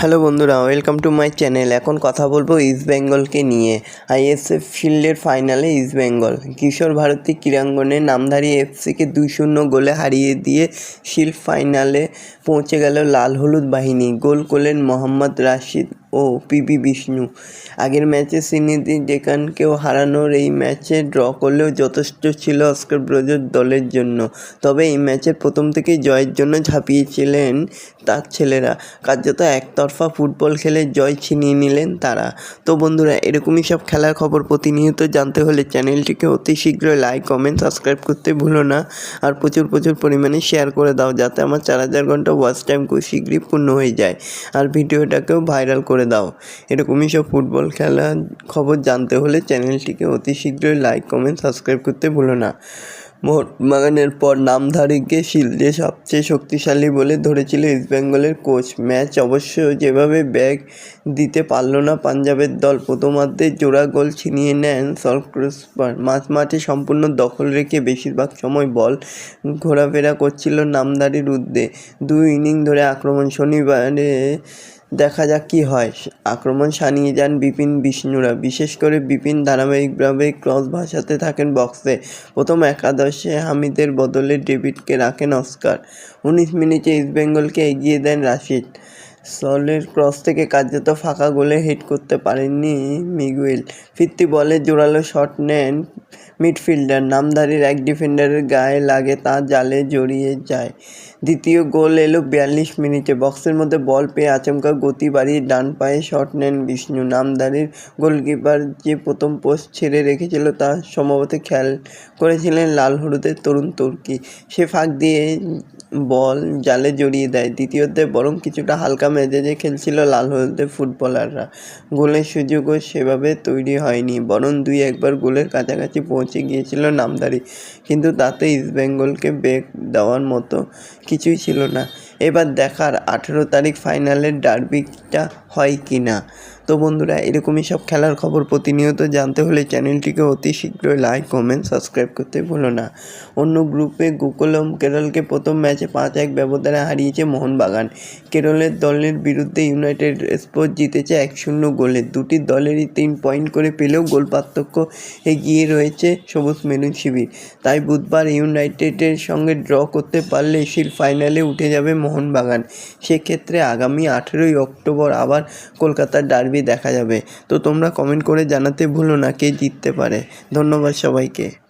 Hello বন্ধুরা welcome to my channel এখন কথা বলব ইস্ট বেঙ্গলকে নিয়ে। আইএসএফ শিল্ডের ফাইনালে ইস্ট বেঙ্গল কিশোর ভারতী ক্রীড়াঙ্গনে নামধারী এফসিকে দুই শূন্য গোলে হারিয়ে দিয়ে শিল্ড ফাইনালে পৌঁছে গেল লাল হলুদ বাহিনী। গোল করলেন মোহাম্মদ রাশিদ। ও পিবি বিষ্ণু। আগের ম্যাচে সিনিদি ডেকানকেও হারানোর এই ম্যাচে ড্র করলেও যথেষ্ট ছিল অস্কার ব্রজের দলের জন্য। তবে এই ম্যাচের প্রথম থেকেই জয়ের জন্য ঝাঁপিয়েছিলেন তার ছেলেরা। কার্যত একতরফা ফুটবল খেলে জয় ছিনিয়ে নিলেন তারা। তো বন্ধুরা, এরকমই সব খেলার খবর প্রতিনিয়ত জানতে হলে চ্যানেলটিকে অতি শীঘ্রই লাইক, কমেন্ট, সাবস্ক্রাইব করতে ভুলো না। আর প্রচুর প্রচুর পরিমাণে শেয়ার করে দাও, যাতে আমার চার হাজার ঘণ্টা ওয়াচ টাইম খুব শীঘ্রই পূর্ণ হয়ে যায়। আর ভিডিওটাকেও ভাইরাল করে দাও। এরকমই সব ফুটবল খেলার খবর জানতে হলে চ্যানেলটিকে অতি শীঘ্রই লাইক কমেন্ট সাবস্ক্রাইব করতে ভুলো না। মোহনবাগানের পর নামধারীকে শিল্ডে সবচেয়ে শক্তিশালী বলে ধরেছিল ইস্টবেঙ্গলের কোচ ম্যাচ অবশ্য যেভাবে ব্যাগ দিতে পারল না পাঞ্জাবের দল প্রথমার্ধে জোড়া গোল ছিনিয়ে নেন সলক্রুসপার মাঝ মাঠে সম্পূর্ণ দখল রেখে বেশিরভাগ সময় বল ঘোরাফেরা করছিল নামধারীর উদ্দে। দুই ইনিং ধরে আক্রমণ। শনিবারে দেখা যাক কি হয়। আক্রমণ সানিয়ে যান বিপিন বিষ্ণুরা। বিশেষ করে বিপিন ধারাবাহিকভাবে ক্রস ভাসাতে থাকেন বক্সে। প্রথম একাদশে হামিদের বদলে ডেভিডকে রাখেন অস্কার। উনিশ মিনিটে ইস্টবেঙ্গলকে এগিয়ে দেন রাশিদ। সলের ক্রস থেকে কার্যত ফাঁকা গোলে হিট করতে পারেননি মিগুয়েল। ফিরতি বলে জোরালো শট নেন মিডফিল্ডার। নামধারীর এক ডিফেন্ডারের গায়ে লাগে তা জালে জড়িয়ে যায়। দ্বিতীয় গোল এলো বিয়াল্লিশ মিনিটে। বক্সের মধ্যে বল পেয়ে আচমকা গতি বাড়িয়ে ডান পায়ে শট নেন বিষ্ণু। নামধারীর গোলকিপার যে প্রথম পোস্ট ছেড়ে রেখেছিল তা সম্ভবত খেয়াল করেছিলেন লাল হলুদের তরুণ তুর্কি। সে ফাঁক দিয়ে বল জালে জড়িয়ে দেয়। দ্বিতীয়তে, বরং কিছুটা হালকা মেজাজে খেলছিল লাল হলুদের ফুটবলাররা। গোলের সুযোগও সেভাবে তৈরি হয়নি, বরং দুই একবার গোলের কাছাকাছি পৌঁছে গিয়েছিল নামদারি। কিন্তু তাতে ইস্টবেঙ্গলকে বেগ দেওয়ার মতো কিছুই ছিল না। এবার দেখার আঠেরো তারিখ ফাইনালের ডার্বিটা হয় কি না তো বন্ধুরা, এরকমই সব খেলার খবর প্রতিনিয়ত জানতে হলে চ্যানেলটিকে অতি শীঘ্রই লাইক, কমেন্ট, সাবস্ক্রাইব করতে ভুলো না। অন্য গ্রুপে গোকুলম কেরলকে প্রথম ম্যাচে পাঁচ এক ব্যবধানে হারিয়েছে মোহনবাগান। কেরলের দলের বিরুদ্ধে ইউনাইটেড স্পোর্টস জিতেছে এক শূন্য গোলে। দুটি দলেরই তিন পয়েন্ট করে পেলেও গোল পার্থক্য এগিয়ে রয়েছে সবুজ মেরুন শিবির। তাই বুধবার ইউনাইটেডের সঙ্গে ড্র করতে পারলে শিল ফাইনালে উঠে যাবে মোহনবাগান। সেক্ষেত্রে আগামী আঠেরোই অক্টোবর আবার কলকাতার ডার্বি দেখা যাবে। তো তোমরা কমেন্ট করে জানাতে ভুলো না কে জিততে পারে। ধন্যবাদ সবাইকে।